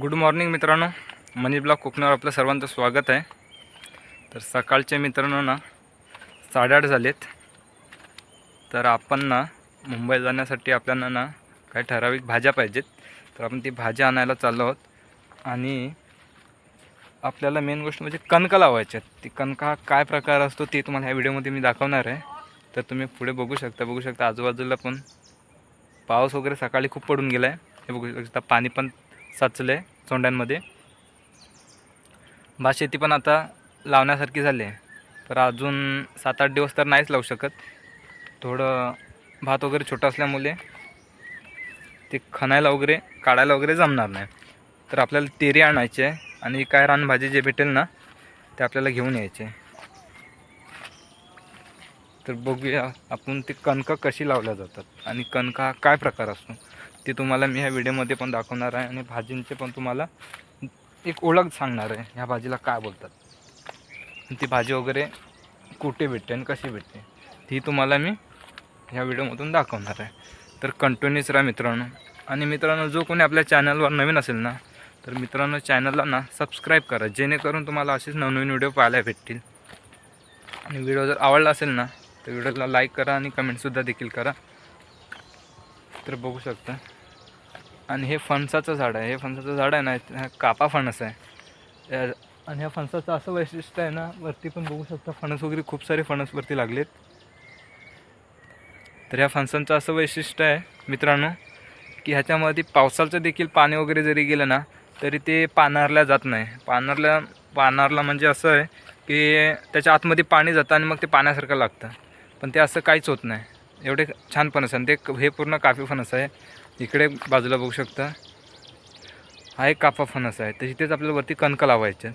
Good morning मित्रांनो. मनी block कोकणावर आपलं सर्वांचं स्वागत आहे. तर सकाळचे मित्रांनो ना साडेआठ झालेत. तर आपण ना मुंबई जाण्यासाठी आपल्याला ना काही ठराविक भाज्या पाहिजेत. तर आपण ती भाज्या आणायला चाललो आहोत. आणि आपल्याला मेन गोष्ट म्हणजे कणका लावायच्या आहेत. ती कणका हा काय प्रकार असतो ते तुम्हाला ह्या व्हिडिओमध्ये मी दाखवणार आहे. तर तुम्ही पुढे बघू शकता बघू शकता आजूबाजूला पण पाऊस वगैरे सकाळी खूप पडून गेला आहे हे बघू शकता पाणी पण साचलं आहे चोंड्यांमध्ये भात शेती पण आता लावण्यासारखी झाली आहे. तर अजून सात आठ दिवस तर नाहीच लावू शकत. थोडं भात वगैरे छोटं असल्यामुळे ते खणायला वगैरे काढायला वगैरे जमणार नाही. तर आपल्याला तेरी आणायचे आहे आणि काय रानभाजी जे भेटेल ना ते आपल्याला घेऊन यायचे. तर बघूया आपण ते कणकं कशी लावल्या जातात आणि कणका काय प्रकार असतो. ते तुम्हाला मी ह्या व्हिडिओमध्ये पण दाखवणार आहे आणि भाजींचे पण तुम्हाला एक ओळख सांगणार आहे. ह्या भाजीला काय बोलतात? ती भाजी वगैरे कुठे भेटते आणि कशी भेटते ती तुम्हाला मी ह्या व्हिडिओमधून दाखवणार आहे. तर कंटिन्यूच राहा मित्रांनो. आणि मित्रांनो जो कोणी आपल्या चॅनलवर नवीन असेल ना तर मित्रांनो चॅनलला ना सबस्क्राईब करा. जेणेकरून तुम्हाला असेच नवनवीन व्हिडिओ पाहायला भेटतील. आणि व्हिडिओ जर आवडला असेल ना तर व्हिडिओला लाईक करा आणि कमेंटसुद्धा देखील करा. तर बघू शकता. आणि हे फणसाचं झाड आहे. हे फणसाचं झाड आहे ना हा कापा फणस आहे. आणि ह्या फणसाचं असं वैशिष्ट्य आहे ना वरती पण बघू शकता फणस वगैरे खूप सारे फणस वरती लागलेत. तर ह्या फणसांचं असं वैशिष्ट्य आहे मित्रांनो की ह्याच्यामध्ये पावसाचं देखील पाणी वगैरे जरी गेलं ना तरी ते पानारल्या जात नाही. पानारल्या पानारला म्हणजे असं आहे की त्याच्या आतमध्ये पाणी जातं आणि मग ते पाण्यासारखं लागतं. पण ते असं काहीच होत नाही. एवढे छान फणस आणि ते हे पूर्ण काफी फणस आहे. इकडे बाजूला बघू शकता. हा एक काफा फणस आहे. तर तेच आपल्याला वरती कणकं लावायचे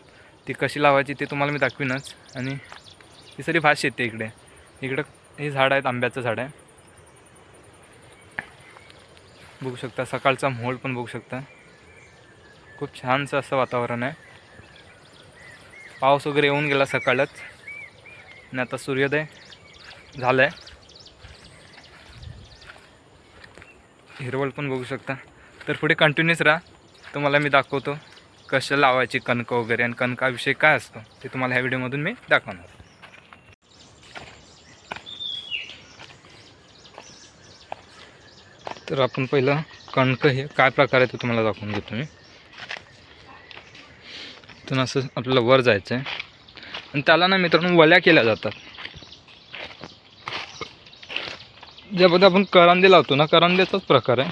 ती कशी लावायची ते तुम्हाला मी दाखवीनच. आणि ही सरी भात शेती इकडे. इकडं हे झाड आहेत आंब्याचं झाड आहे. बघू शकता सकाळचा मोहोळ पण बघू शकता. खूप छानसं असं वातावरण आहे. पाऊस वगैरे येऊन गेला सकाळच. आणि आता सूर्योदय झालं आहे हिरवळ पण बघू शकता. तर पुढे कंटिन्यूच राहा. तुम्हाला मी दाखवतो कसं लावायची कणकं वगैरे आणि कणकाविषयी काय असतो ते तुम्हाला ह्या व्हिडिओमधून मी दाखवणार तर आपण पहिलं कणकं हे काय प्रकार आहे ते तुम्हाला दाखवून घेतो मी. इथून असं आपल्याला वर जायचं आहे आणि त्याला ना मित्रांनो वल्या केल्या जातात. ज्यामध्ये आपण करांदे लावतो ना करांद्याचाच प्रकार आहे.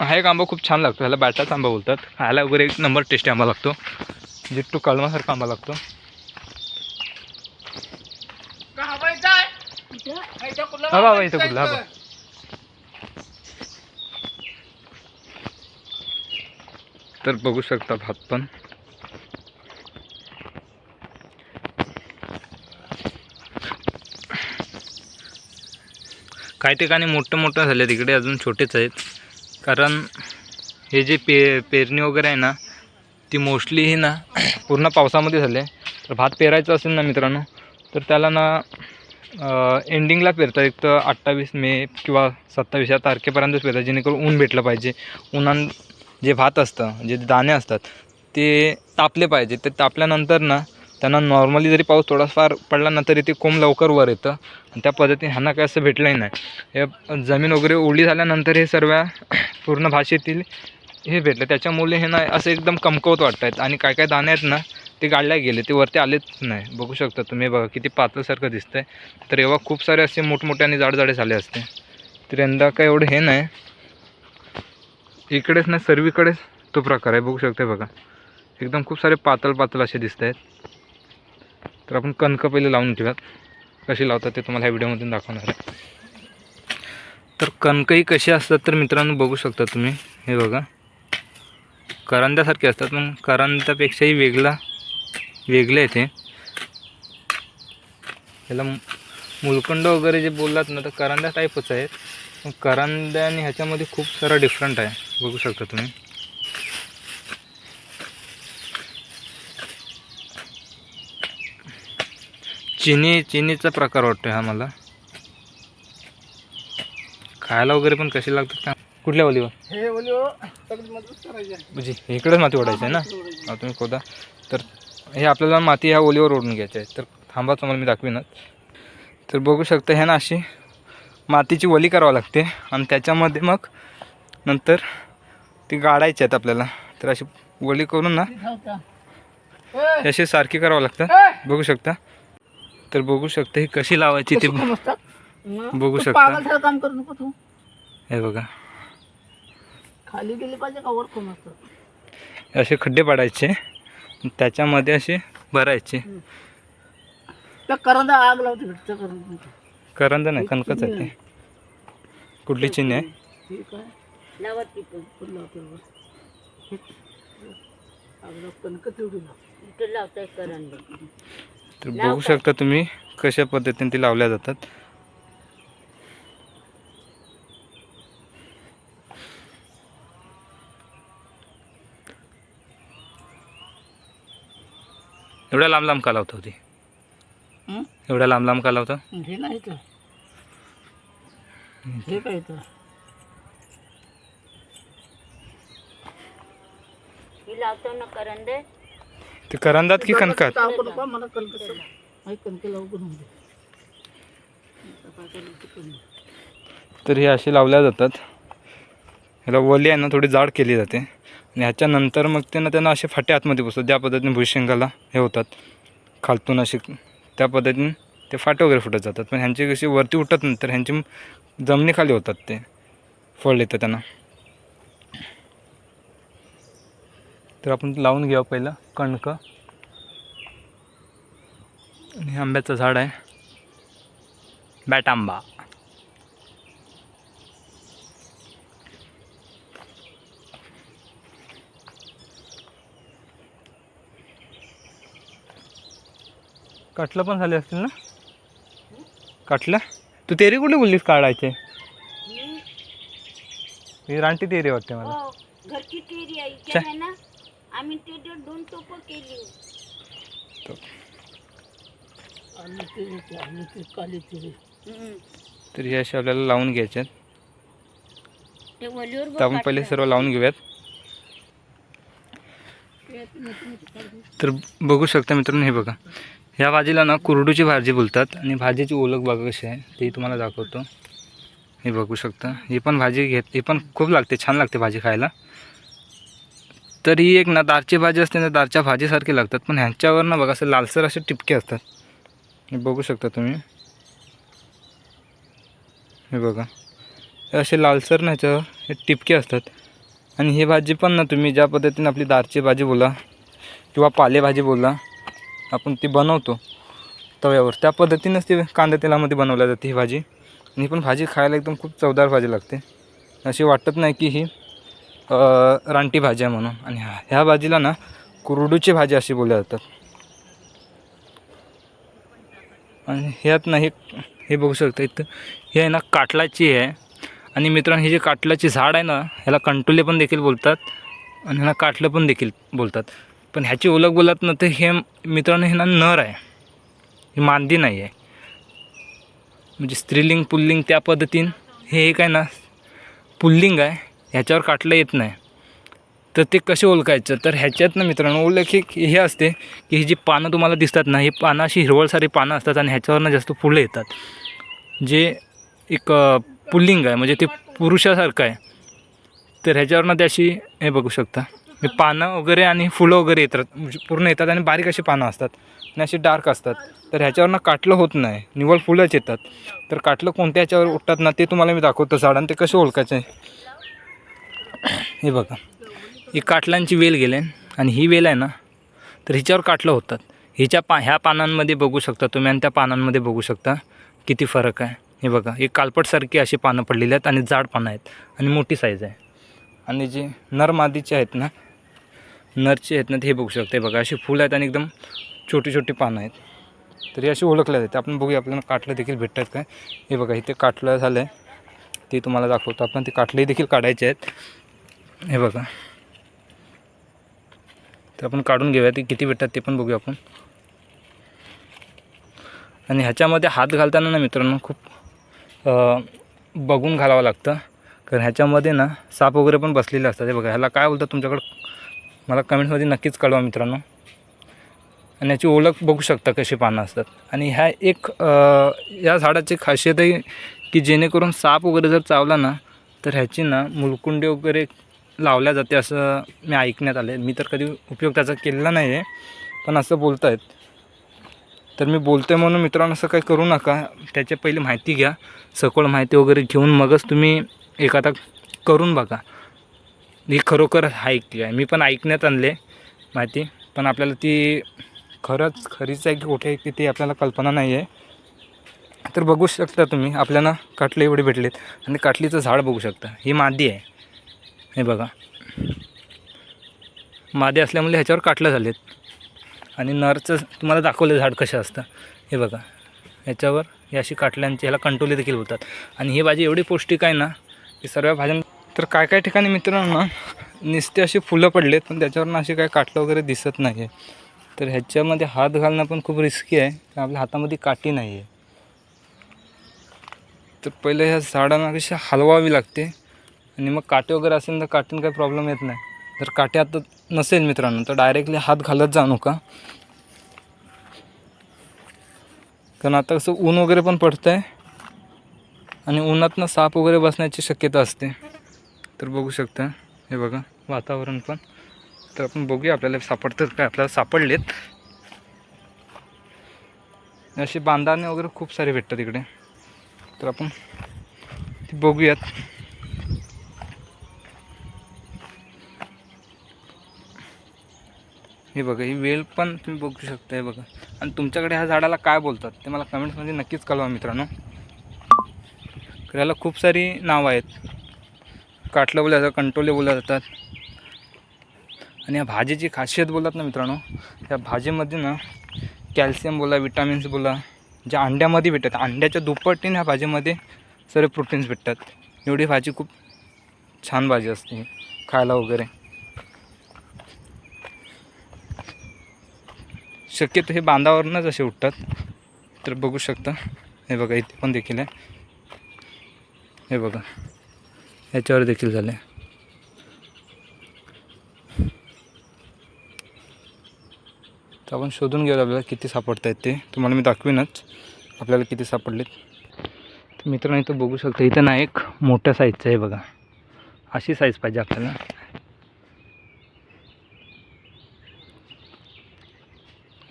हा एक आंबा खूप छान लागतो ह्याला बॅटाचा आंबा बोलतात. खायला वगैरे एक नंबर टेस्टी आंबा लागतो. जिट्टू कळमासारखा आंबा लागतो. हा बाबा इथं कुठला हा तर बघू शकता भात पण. काही ठिकाणी मोठं मोठं आहे तिकडे अजून छोटेच आहेत. कारण हे जे पे पेरणी वगैरे आहे ना ती मोस्टली ही ना पूर्ण पावसामध्ये झाले तर भात पेरायचं असेल ना मित्रांनो तर त्याला ना एंडिंगला पेरतात. एक तर अठ्ठावीस मे किंवा सत्तावीस या तारखेपर्यंतच पेरतात जेणेकरून ऊन भेटलं पाहिजे. उन्हान जे भात असतं जे दाणे असतात ते तापले पाहिजे. ते तापल्यानंतर ना त्यांना नॉर्मली जरी पाऊस थोडाफार पडला ना तरी ते कोंब लवकर वर येतं. आणि त्या पद्धतीने ह्यांना काय असं भेटलंही नाही. हे जमीन वगैरे ओली झाल्यानंतर हे सर्व पूर्ण भाषेतील हे भेटलं. त्याच्यामुळे हे नाही असं एकदम कमकवत वाटत आहेत आणि काय काय दाणे आहेत ना ते गाडल्या गेले. ते वरती आलेच नाही. बघू शकता तुम्ही बघा किती पातळसारखं दिसतंय. तर एव्हा खूप सारे असे मोठमोठे आणि जाडजाडे झाले असते. तर यंदा काय एवढं हे नाही. इकडेच ना सर्वीकडेच तो प्रकार आहे. बघू शकते बघा. एकदम खूप सारे पातळ पातळ असे दिसत आहेत तर आपण कणकं पहिले लावून ठेवूयात कशी लावतात ते तुम्हाला ह्या व्हिडिओमधून दाखवणार आहे. तर कणकंही कशी असतात तर मित्रांनो बघू शकता तुम्ही. हे बघा. करांद्यासारखे असतात पण करांद्यापेक्षाही वेगळा वेगळे आहे ते याला मुलकंड वगैरे जे बोललात ना तर करांद्या टाईपच आहेत. पण करांद्या आणि ह्याच्यामध्ये खूप सारा डिफरंट आहे. बघू शकता तुम्ही. चिनी चिनीचा प्रकार वाटतो हा मला. खायला वगैरे पण कशी लागतात का? कुठल्या ओलीवर? हे. म्हणजे इकडेच माती ओढायची आहे ना? हा तुम्ही खोदा. तर हे आपल्याला माती ह्या ओलीवर ओढून घ्यायची आहे. तर थांबा तुम्हाला मी दाखवीनच तर बघू शकता ह्या ना अशी मातीची ओली करावं लागते. आणि त्याच्यामध्ये मग नंतर ती गाडायची आहेत आपल्याला. तर अशी ओली करून ना? ही अशी सारखी करावं लागतं! बघू शकता. तर बघू शकता ही कशी लावायची ते? हं? बघू शकता. काम करू नको तू. हे बघा. खाली गेली पाहिजे का वर कोण असतं? असे खड्डे पाडायचे. त्याच्यामध्ये असे भरायचे. करंदा आग लावते करंदा करंद नाही कणकच आहे ते. कुठली चिन्ह आहे? लावत पिकं तर बघू शकता तुम्ही कशा पद्धतीने ती लावल्या जातात. एवढ्या लांब लांब का लावता होती हं? एवढ्या लांब लांब का लावता? हे नाही तर. हे काय तर? लावतो ना करंदे. ते करंदात की कणकात? तर हे असे लावल्या जातात. ह्याला वली आहे ना थोडी जाड केली जाते. आणि ह्याच्यानंतर मग त्यांना त्यांना असे फाटे आतमध्ये बसतात ज्या पद्धतीने भुजशिंगाला हे होतात. खालतून असे त्या पद्धतीने ते फाटे वगैरे फुटत जातात. पण ह्यांची कशी वरती उठत नाही तर ह्यांची जमिनीखाली होतात ते फळ येतं त्यांना. तर आपण लावून घेऊ पहिलं कणकं. आणि हे आंब्याचं झाड आहे. बॅट आंबा काटलं पण झाले असतील ना? काटलं? तू तेरी कुठे बोललीस काढायचे? ही रानटी तेरी वाटते मला. हो घरची तेरी आहे ना? आम्ही ते दो- दोन टोप केली. आणि ते ते आणि ते काली. तिरी हे असे आपल्याला लावून घ्यायचे आहेत. ते वलीवर तर आपण पहिले सर्व लावून घेऊयात. तर बघू शकता मित्रांनो हे बघा. ह्या भाजीला ना कुरडूची भाजी बोलतात आणि भाजीची ओळख बघा कशी आहे ते तुम्हाला दाखवतो. हे बघू शकता. ही पण भाजी घेत ही पण खूप लागते छान लागते भाजी खायला. तर ही एक ना दारची भाजी असते ना दारच्या भाजीसारखी लागतात पण ह्यांच्यावर ना बघा असं लालसर असे टिपके असतात. हे बघू शकता तुम्ही. हे बघा. असे लालसर ना ह्याच्यावर हे टिपके असतात. आणि ही भाजी पण ना तुम्ही ज्या पद्धतीने आपली दारची भाजी बोला किंवा पालेभाजी बोला आपण ती बनवतो तव्यावर. त्या पद्धतीनंच ती कांदा तेलामध्ये बनवल्या जाते ही भाजी. आणि ही पण भाजी खायला एकदम खूप चवदार भाजी लागते. अशी वाटत नाही की ही रानटी भाज्या आहे म्हणून. आणि ह्या भाजीला ना कुरडूची भाजी अशी बोलल्या जातात. आणि ह्यात ना हे हे बघू शकता इथं. हे आहे ना काटलाची आहे आणि मित्रांनो हे जे काटलाची झाड आहे ना ह्याला कंटुले पण देखील बोलतात आणि ह्याला काटलं पण देखील बोलतात. पण ह्याची ओळख बोलत ना तर हे मित्रांनो हे ना नर आहे. ही मांदी नाही आहे. म्हणजे स्त्रीलिंग पुल्लिंग त्या पद्धतीनं हे एक आहे ना पुल्लिंग आहे. ह्याच्यावर काटलं येत नाही. तर ते कसे ओळखायचं तर ह्याच्यातनं मित्रांनो ओळख एक हे असते की ही जी पानं तुम्हाला दिसतात ना ही पानं अशी हिरवळसारी पानं असतात आणि ह्याच्यावरनं जास्त फुलं येतात. जे एक पुल्लिंग आहे म्हणजे ते पुरुषासारखं आहे. तर ह्याच्यावरनं ते अशी हे बघू शकता. हे पानं वगैरे आणि फुलं वगैरे येतात म्हणजे पूर्ण येतात आणि बारीक अशी पानं असतात आणि अशी डार्क असतात. तर ह्याच्यावरनं काटलं होत नाही निवळ फुलंच येतात. तर काटलं कोणत्या ह्याच्यावर उठतात ना ते तुम्हाला मी दाखवतो झाड आणि ते कसे ओळखायचे हे बघा. ही काटलांची वेल गेले आणि ही वेल आहे ना तर हिच्यावर काटलं होतात. हिच्या पा ह्या पानांमध्ये बघू शकता तुम्ही आणि त्या पानांमध्ये बघू शकता किती फरक आहे. हे बघा ही कालपटसारखी अशी पानं पडलेली आहेत आणि जाड पानं आहेत आणि मोठी साईज आहे. आणि जे नर मादीचे आहेत ना नरचे आहेत ना ते हे बघू शकते. बघा अशी फुलं आहेत आणि एकदम छोटी छोटी पानं आहेत. तर हे अशी ओळखल्या जाते आपण बघूया आपल्याला काटलं देखील भेटतात काय. हे बघा इथे काटलं झालं आहे ते तुम्हाला दाखवतो. आपण ते काटलेही देखील काढायचे आहेत. हे बघा. तर आपण काढून घेऊया. ते किती भेटतात ते पण बघूया आपण. आणि ह्याच्यामध्ये हात घालताना ना मित्रांनो खूप बघून घालावं लागतं. कारण ह्याच्यामध्ये ना साप वगैरे पण बसलेले असतात. हे बघा ह्याला काय बोलतात तुमच्याकडं? मला कमेंट्समध्ये नक्कीच कळवा मित्रांनो. आणि याची ओळख बघू शकता कशी पानं असतात. आणि ह्या एक या झाडाची खासियत आहे की जेणेकरून साप वगैरे जर चावला ना तर ह्याची ना मुलकुंडे वगैरे लावल्या जाते असं मी ऐकण्यात आले मी तर कधी उपयोग त्याचा केलेला नाही आहे पण असं बोलत आहेत तर मी बोलतो आहे म्हणून मित्रांनो असं काही करू नका. त्याची पहिली माहिती घ्या. सखोल माहिती वगैरे घेऊन मगच तुम्ही एखादा करून बघा. ही खरोखर ऐकली आहे. मी पण ऐकण्यात आणले माहिती. पण आपल्याला ती खरंच खरीच आहे की कुठे आहे की ती आपल्याला कल्पना नाही आहे तर बघू शकता तुम्ही. आपल्याला काटले एवढे भेटलेत. आणि काटलीचं झाड बघू शकता. ही मादी आहे. हे बघा. मादी असल्यामुळे ह्याच्यावर काटलं झालेत. आणि नरचं तुम्हाला दाखवलं झाड कसं असतं. हे बघा. ह्याच्यावर हे अशी काटल्यांची ह्याला कंटोले देखील होतात आणि ही भाजी एवढी पौष्टिक आहे ना की सर्व भाज्यां तर काय काय ठिकाणी मित्रांनो नुसते अशी फुलं पडलेत पण त्याच्यावरनं अशी काय काटलं वगैरे दिसत नाही आहे तर ह्याच्यामध्ये हात घालणं पण खूप रिस्की आहे कारण आपल्या हातामध्ये काठी नाही आहे तर पहिले ह्या झाडांना कशी हलवावी लागते. आणि मग काटे वगैरे असेल तर काटेन काही प्रॉब्लेम येत नाही. जर काटे आता नसेल मित्रांनो तर डायरेक्टली हात घालत जा नका. कारण आता कसं ऊन वगैरे पण पडतं आहे आणि उन्हातनं साप वगैरे बसण्याची शक्यता असते. तर बघू शकता हे बघा वातावरण पण. तर आपण बघूया आपल्याला सापडतात काय आपल्याला सापडलेत. असे बांधाने वगैरे खूप सारे भेटतात इकडे. तर आपण ती बघूयात. हे बघा ही वेल पण तुम्ही बघू शकता हे बघा. आणि तुमच्याकडे ह्या झाडाला काय बोलतात ते मला कमेंट्समध्ये नक्कीच कळवा मित्रांनो. याला खूप सारी नावं आहेत. काटलं बोलल्या जातात कंटोले बोलल्या जातात. आणि या भाजीची खासियत बोलतात ना मित्रांनो या भाजीमध्ये ना कॅल्शियम बोला विटामिन्स बोला ज्या अंड्यामध्ये भेटतात अंड्याच्या दुप्पटीने ह्या भाजीमध्ये सर्व प्रोटीन्स भेटतात. एवढी भाजी खूप छान भाजी असते खायला वगैरे. शक्यतो हे बांधावरूनच असे उठतात. तर बघू शकता. हे बघा इथे पण देखील आहे. हे बघा. ह्याच्यावर देखील झाले. तर आपण शोधून घेऊया आपल्याला किती सापडत आहेत ते. तुम्हाला मी दाखवीनच. आपल्याला किती सापडलेत. तर मित्रांनो इथं बघू शकता इथं ना एक मोठ्या साईजचं आहे बघा. अशी साईज पाहिजे आपल्याला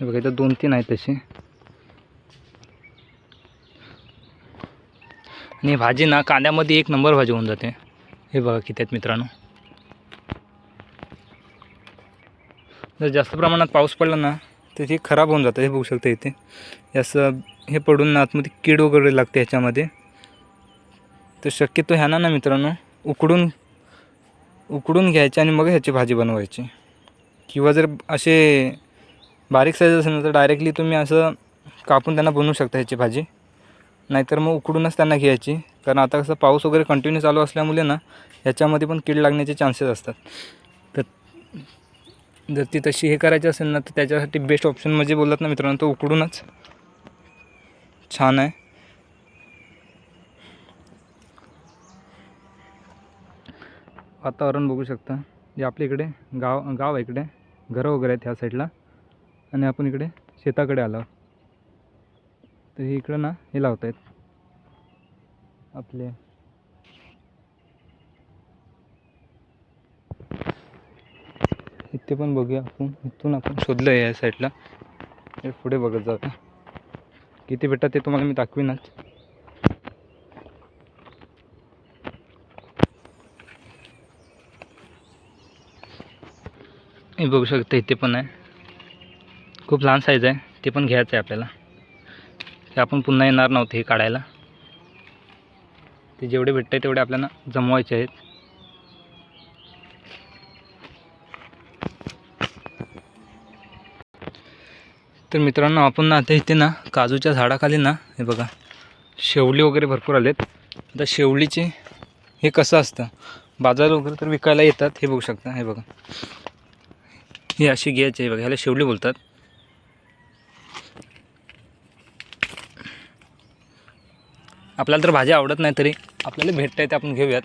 हे बघा इथं दोन तीन आहेत तसे आणि भाजी ना कांद्यामध्ये एक नंबर भाजी होऊन जाते. हे बघा किती आहेत मित्रांनो. जर जास्त प्रमाणात पाऊस पडला ना तर ते खराब होऊन जातं हे बघू शकता इथे. असं हे पडून ना आतमध्ये कीड वगैरे लागते ह्याच्यामध्ये. तर शक्यतो ह्यांना ना मित्रांनो उकडून उकडून घ्यायचे आणि मग ह्याची भाजी बनवायची. किंवा जर असे बारीक साईज असेल ना तर डायरेक्टली तुम्ही असं कापून त्यांना बनवू शकता ह्याची भाजी. नाहीतर मग उकडूनच त्यांना घ्यायची. कारण आता कसं पाऊस वगैरे कंटिन्यू चालू असल्यामुळे ना ह्याच्यामध्ये पण कीड लागण्याचे चान्सेस असतात. तर जर ती तशी हे करायची असेल ना तर त्याच्यासाठी बेस्ट ऑप्शन म्हणजे बोलत ना मित्रांनो तो उकडूनच. छान आहे. वातावरण बघू शकता. जे आपल्या इकडे गाव गाव आहे इकडे. घरं वगैरे आहेत ह्या साईडला आणि आपण इकडे शेताकडे आलो. तर हे इकडं ना हे लावत आहेत आपले. इथे पण बघूया आपण. इथून आपण शोधलं आहे या साईडला. हे पुढे बघत जाता किती भेटतात ते तुम्हाला मी दाखवीनच हे बघू शकता इथे पण आहे. खूप लहान साईज आहे. ते पण घ्यायचं आहे आपल्याला. ते आपण पुन्हा येणार नव्हते हे काढायला. ते जेवढे भेटत आहे तेवढे आपल्याला जमवायचे आहेत. तर मित्रांनो आपण ना आता इथे ना काजूच्या झाडाखाली ना हे बघा शेवली वगैरे भरपूर आलेत. आता शेवलीचे हे कसं असतं? बाजार वगैरे तर विकायला येतात हे बघू शकता हे बघा. हे अशी घ्यायची आहे बघा ह्याला शेवली बोलतात. आपल्याला तर भाज्या आवडत नाही तरी आपल्याला भेटता येते आपण घेऊयात.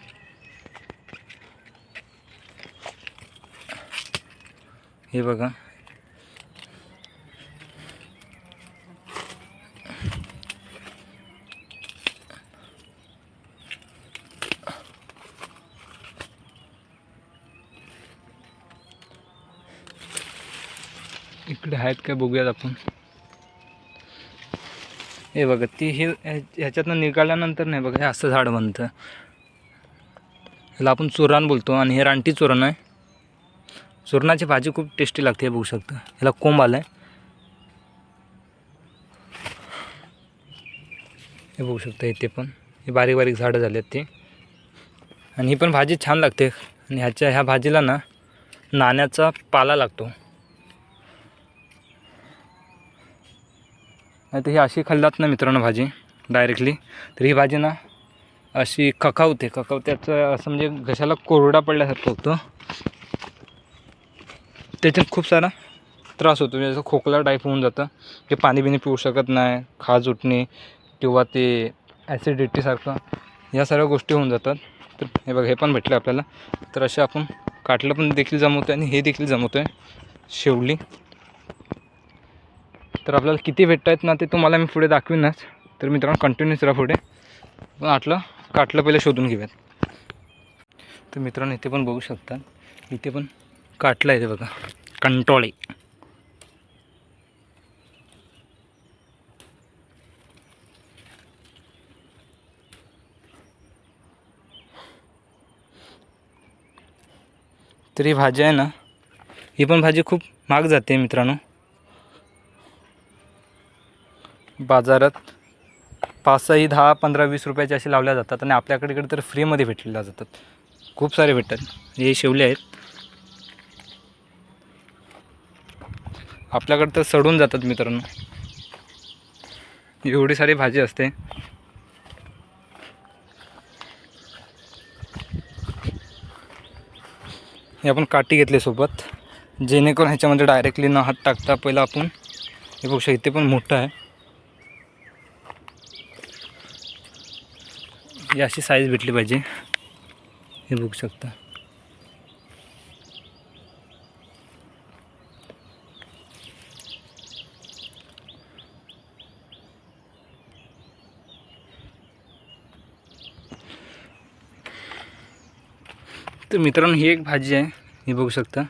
हे बघा. इकडे आहेत काय बघूयात आपण. हे बघा ती हे ह्या- ह्याच्यातनं निघाल्यानंतर नाही बघा हे असं झाड बनतं. ह्याला आपण चुरण बोलतो आणि हे रानटी चुरण आहे. चुरणाची भाजी खूप टेस्टी लागते हे बघू शकता. ह्याला कोंब आलं आहे हे बघू शकता इथे पण. हे बारीक बारीक झाडं झाले आहेत ते. आणि ही पण भाजी छान लागते. आणि ह्याच्या ह्या भाजीला ना नाण्याचा पाला लागतो. नाही तर ही अशी खाल्लात ना मित्रांनो भाजी डायरेक्टली तर ही भाजी ना अशी खखावते खखावत्याचं असं म्हणजे घशाला कोरडा पडल्यासारखं होतं. त्याच्यात खूप सारा त्रास होतो म्हणजे असं खोकला टाईप होऊन जातं. ते पाणी बिणी पिऊ शकत नाही खाज उठणे किंवा ते ॲसिडिटीसारखं या सर्व गोष्टी होऊन जातात. तर हे बघा हे पण भेटलं आपल्याला. तर असे आपण काटलं पण देखील जमवतो आहे आणि हे देखील जमवतो आहे शेवली. तर आपल्याला किती भेटत आहेत ना ते तुम्हाला मी पुढे दाखवीनच. तर मित्रांनो कंटिन्यूस राहा पुढे. पण आटलं काटलं पहिले शोधून घेऊयात. तर मित्रांनो इथे पण बघू शकता. इथे पण काटलं आहे ते बघा. कंटोळे e. तर ही भाजी आहे ना ही पण भाजी खूप महाग जाते मित्रांनो. बाजारात पाचही दहा पंधरा वीस रुपयाचे असे लावल्या जातात आणि आपल्याकडे इकडे तर फ्रीमध्ये भेटलेल्या जातात. खूप सारे भेटतात. हे शेवले आहेत. आपल्याकडे तर सडून जातात मित्रांनो. एवढी सारी भाजी असते. हे आपण काठी घेतली सोबत. जेणेकरून ह्याच्यामध्ये डायरेक्टली न हात टाकता पहिला आपण. हे बघू शकते पण मोठं आहे. ही अशी साईज भेटली पाहिजे. हे बघू शकता. तर मित्रांनो ही एक भाजी आहे. ही बघू शकता.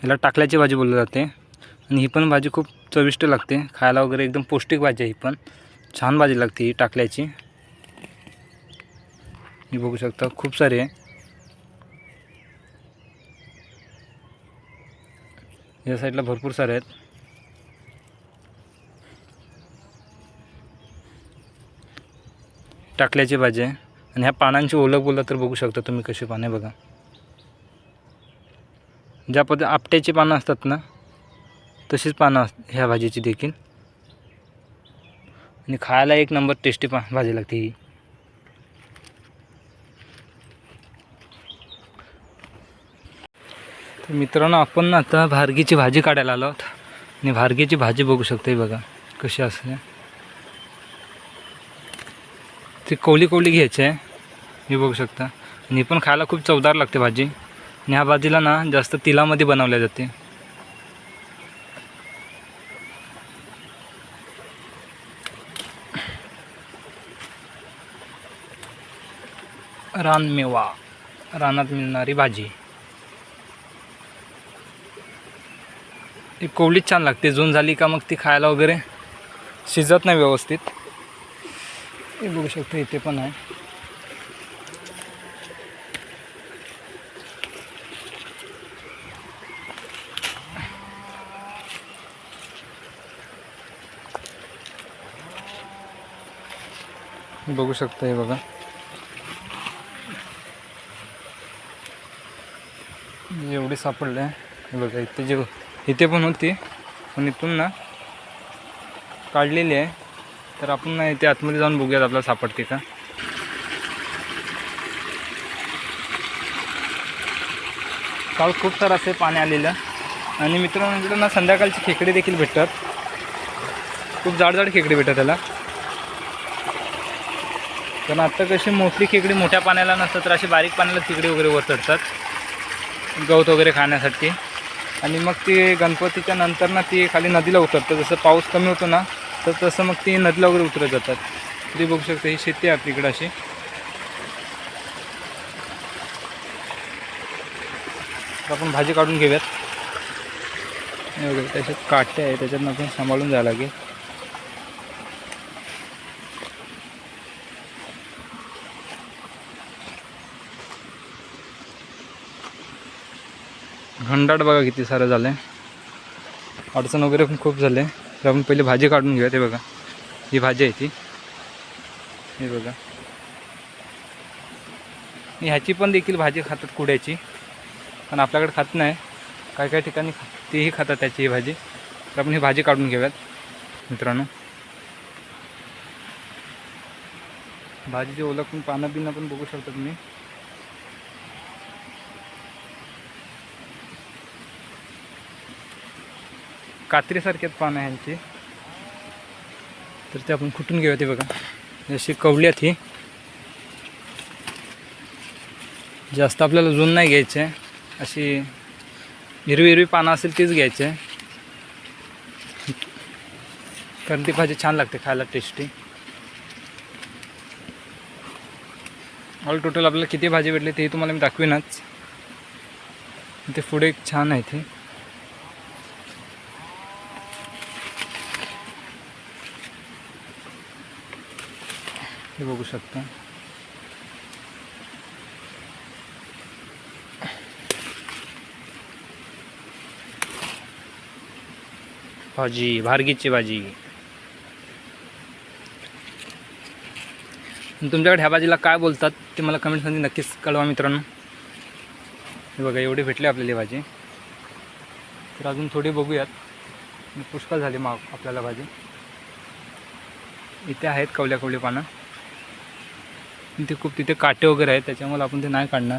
ह्याला टाकल्याची भाजी बोलली जाते. आणि ही पण भाजी खूप चविष्ट लागते. खायला वगैरे एकदम पौष्टिक भाजी आहे ही पण. छान भाजी लागते ही टाकल्याची. ही बघू शकता खूप सारी आहे. या साईडला भरपूर सारे आहेत. टाकल्याची भाजी आहे. आणि ह्या पानांची ओळख बोलला तर बघू शकता तुम्ही कशी पाने बघा. ज्या पद्धती आपट्याची पानं असतात ना तशीच पानं ह्या भाजीची देखील. आणि खायला एक नंबर टेस्टी पा भाजी लागते ही. तर मित्रांनो आपण ना आता भारगीची भाजी काढायला आलो आहोत. आणि भारगीची भाजी बघू शकते बघा कशी असते. ती कोवली कोवली घ्यायची आहे. हे बघू शकता. आणि पण खायला खूप चवदार लागते भाजी. आणि ह्या भाजीला ना जास्त तिलामध्ये बनवल्या जाते. रानमेवा रानात मिळणारी भाजी. ती कोवळीच छान लागते. जून झाली का मग ती खायला वगैरे शिजत नाही व्यवस्थित. हे बघू शकतो इथे पण आहे. बघू शकता हे बघा. एवढे सापडले हे बघा इथे जे इथे पण होती. पण इथून ना काढलेली आहे. तर आपण ना इथे आतमध्ये जाऊन बघूयात आपल्याला सापडते का. काल खूप सारं असे पाणी आलेलं. आणि मित्रांनो इकडे ना संध्याकाळची खेकडे देखील भेटतात. खूप जाड जाड खेकडे भेटतात त्याला. पण आत्ता कशी मोठी खेकडी मोठ्या पाण्याला नसतात तर अशी बारीक पाण्याला तिकडे वगैरे वर चढतात. गवत वगैरे खाण्यासाठी. आणि मग ती गणपतीच्या नंतर ना ती खाली नदीला उतरतं. जसं पाऊस कमी होतो ना तर तसं मग ती नदीला वगैरे उतरत जातात. ती बघू शकता ही शेती आहे तिकडं अशी. आपण भाजी काढून घेऊयात. हे वगैरे त्याच्यात काटे आहे त्याच्यात आपण सांभाळून जायला लागेल. घंडाट बघा किती सारं झालं आहे अडचण वगैरे पण खूप झाले. तर आपण पहिले भाजी काढून घेऊया ते बघा. ही भाजी आहे ती. हे बघा. ह्याची पण देखील भाजी खातात कुड्याची. पण आपल्याकडे खात नाही. काही काही ठिकाणी खा- तेही खातात त्याची ही भाजी. तर आपण ही भाजी काढून घेऊयात मित्रांनो. भाजीचे ओलक पण पानं बिनं पण बघू शकता तुम्ही. कात्रीसारख्याच पानं ह्यांची. तर ते आपण कुठून घेऊया ते बघा. जशी कवल्यात ही. जास्त आपल्याला जून नाही घ्यायचे. अशी हिरवी हिरवी पानं असेल तीच घ्यायची. आहे कारण ती भाजी छान लागते खायला टेस्टी ऑल टोटल आपल्याला किती भाजी भेटली तेही तुम्हाला मी दाखवीनच. ते पुढे छान आहे ते. हे बघू शकता. भाजी भारगीची भाजी. तुमच्याकडे ह्या भाजीला काय बोलतात ते मला कमेंटमध्ये नक्कीच कळवा मित्रांनो. हे बघा एवढी भेटली आपल्याला भाजी. तर अजून थोडी बघूयात. पुष्कळ झाली मग आपल्याला भाजी. इथे आहेत कवल्या कवली पानं. ते खूप तिथे काटे वगैरे आहेत त्याच्यामुळे आपण ते नाही काढणार.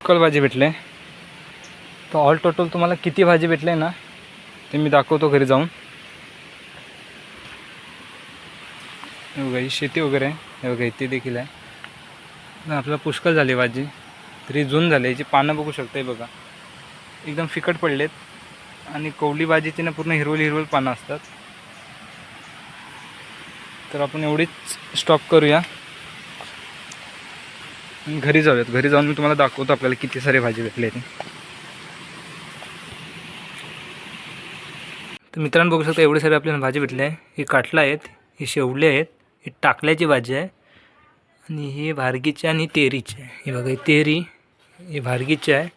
पुष्कळ भाजी भेटले. तर ऑल टोटल तुम्हाला किती भाजी भेटले ना ते मी दाखवतो घरी जाऊन. हे बघा ही शेती वगैरे आहे. हे बघा इथे देखील आहे. पण आपल्याला पुष्कळ झाली भाजी. तरी जून झाली याची पानं बघू शकता बघा. एकदम फिकट पडलेत. आणि कवली भाजीची ना पूर्ण हिरवली हिरवल पानं असतात. तर आपण एवढीच स्टॉप करूया. आणि घरी जाऊयात. घरी जाऊन मी तुम्हाला दाखवतो आपल्याला किती सारे भाजी भेटले ते. तर मित्रांनो बघू शकता एवढी सारे आपल्याला भाजी भेटले आहे. हे काटला आहेत हे शेवले आहेत ही टाकल्याची भाजी आहे. आणि ही भारगीची आणि तेरीची आहे. हे बघा ही तेरी ही भारगीची आहे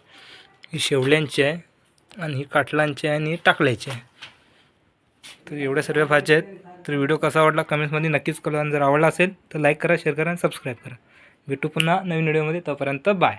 ही शेवल्यांची आहे. आणि काटलांचे आणि टाकल्याचे. आहे तर एवढ्या सर्व भाज्या आहेत. तर व्हिडिओ कसा आवडला कमेंट्समध्ये नक्कीच कळवा. आणि जर आवडला असेल तर लाईक करा शेअर करा आणि सबस्क्राईब करा. भेटू पुन्हा नवीन व्हिडिओमध्ये. तोपर्यंत बाय.